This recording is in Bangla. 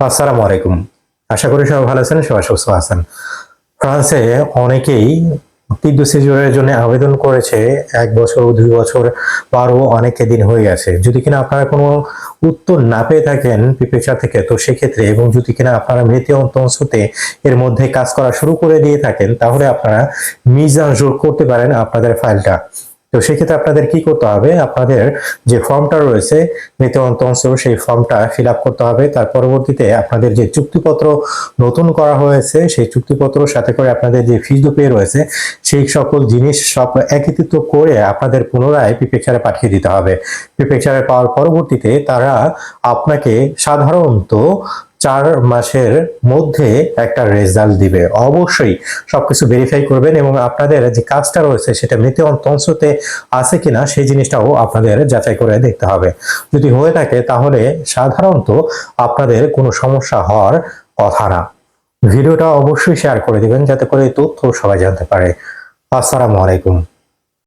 আসসালামু আলাইকুম। আশা করি সবাই ভালো আছেন, সবাই সুস্থ আছেন। ফ্রান্সে অনেকেই তীব্র সিজুরের জন্য আবেদন করেছে, এক বছর, দুই বছর, বারো, অনেক দিন হয়ে গেছে। যদি কিনা আপনারা কোনো উত্তর না পেয়ে থাকেন পিপেচা থেকে, তো সেক্ষেত্রে এবং যদি কিনা আপনারা মৃত্যু অংশতে এর মধ্যে কাজ করা শুরু করে দিয়ে থাকেন, তাহলে আপনারা মিজান জোর করতে পারেন আপনাদের ফাইলটা। তো সেক্ষেত্রে আপনাদের কি করতে হবে? আপনাদের যে ফর্মটা রয়েছে মৃত্যু অংশ, সেই ফর্মটা ফিল করতে হবে। তার পরবর্তীতে আপনাদের যে চুক্তিপত্র নতুন করা হয়েছে, সেই চুক্তিপত্র সাথে করে আপনাদের যে ফিজ পে রয়েছে, সেই সকল জিনিস সব একত্রিত করে আপনাদের পুনরায় পিপেচারে পাঠিয়ে দিতে হবে। পিপেচারে পাওয়ার পরবর্তীতে তারা আপনাকে সাধারণত চার মাসের মধ্যে একটা রেজাল্ট দিবে। অবশ্যই সবকিছু ভেরিফাই করবেন এবং আপনাদের যে কাজটা রয়েছে সেটা মৃত্যু অংশতে আছে কিনা সেই জিনিসটাও আপনাদের যাচাই করে দেখতে হবে। যদি হয়ে থাকে তাহলে সাধারণত আপনাদের কোনো সমস্যা হওয়ার কথা না। ভিডিওটা অবশ্যই শেয়ার করে দিবেন, যাতে করে তথ্য সবাই জানতে পারে। আসসালামু আলাইকুম।